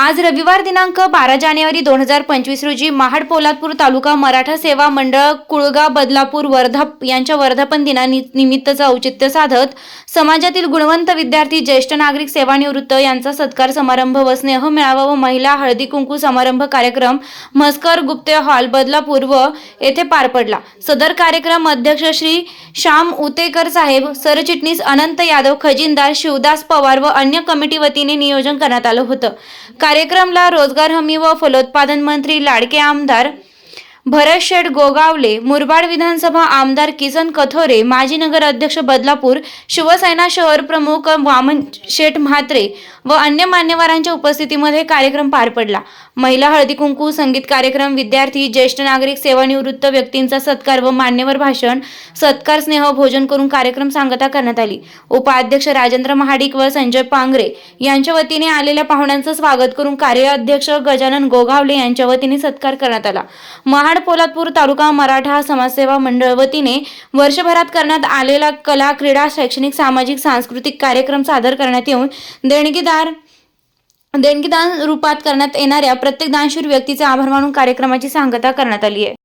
आज रविवार दिनांक बारा जानेवारी दोन हजार पंचवीस रोजी महाड पोलादपूर तालुका मराठा सेवा मंडळ कुळगा बदलापूर वर्धा यांच्या वर्धापन दिनानि निमित्तचं औचित्य साधत समाजातील गुणवंत विद्यार्थी ज्येष्ठ नागरिक सेवानिवृत्त यांचा सत्कार समारंभ व स्नेह मेळावा व महिला हळदी कुंकू समारंभ कार्यक्रम मस्कर गुप्ते हॉल बदलापूर व येथे पार पडला. सदर कार्यक्रम अध्यक्ष श्री श्याम उतेकर साहेब सरचिटणीस अनंत यादव खजिनदार शिवदास पवार व अन्य कमिटी वतीने नियोजन करण्यात आलं होतं. कार्यक्रमला रोजगार हमी व फलोत्पादन मंत्री लाडके आमदार भरत शेठ गोगावले मुरबाड विधानसभा आमदार किसन कथोरे माजी नगर अध्यक्ष बदलापूर शिवसेना शहर प्रमुख वामन शेठ म्हात्रे व अन्य मान्यवरांच्या उपस्थितीमध्ये कार्यक्रम पार पडला. महिला हळदी कुंकू संगीत कार्यक्रम विद्यार्थी ज्येष्ठ नागरिक सेवानिवृत्त व्यक्तींचा सत्कार व मान्यवर भाषण सत्कार स्नेह भोजन करून कार्यक्रम सांगता करण्यात आली. उपाध्यक्ष राजेंद्र महाडिक व संजय पांगरे यांच्या वतीने आलेल्या पाहुण्यांचं स्वागत करून कार्याध्यक्ष गजानन गोगावले यांच्या वतीने सत्कार करण्यात आला. महा महाड पोलादपूर तालुका मराठा समाजसेवा मंडळ वतीने वर्षभरात करण्यात आलेला कला क्रीडा शैक्षणिक सामाजिक सांस्कृतिक कार्यक्रम सादर करण्यात येऊन देणगीदार देणगीदान रूपात करण्यात येणाऱ्या प्रत्येक दानशूर व्यक्तीचे आभार मानून कार्यक्रमाची सांगता करण्यात आली आहे.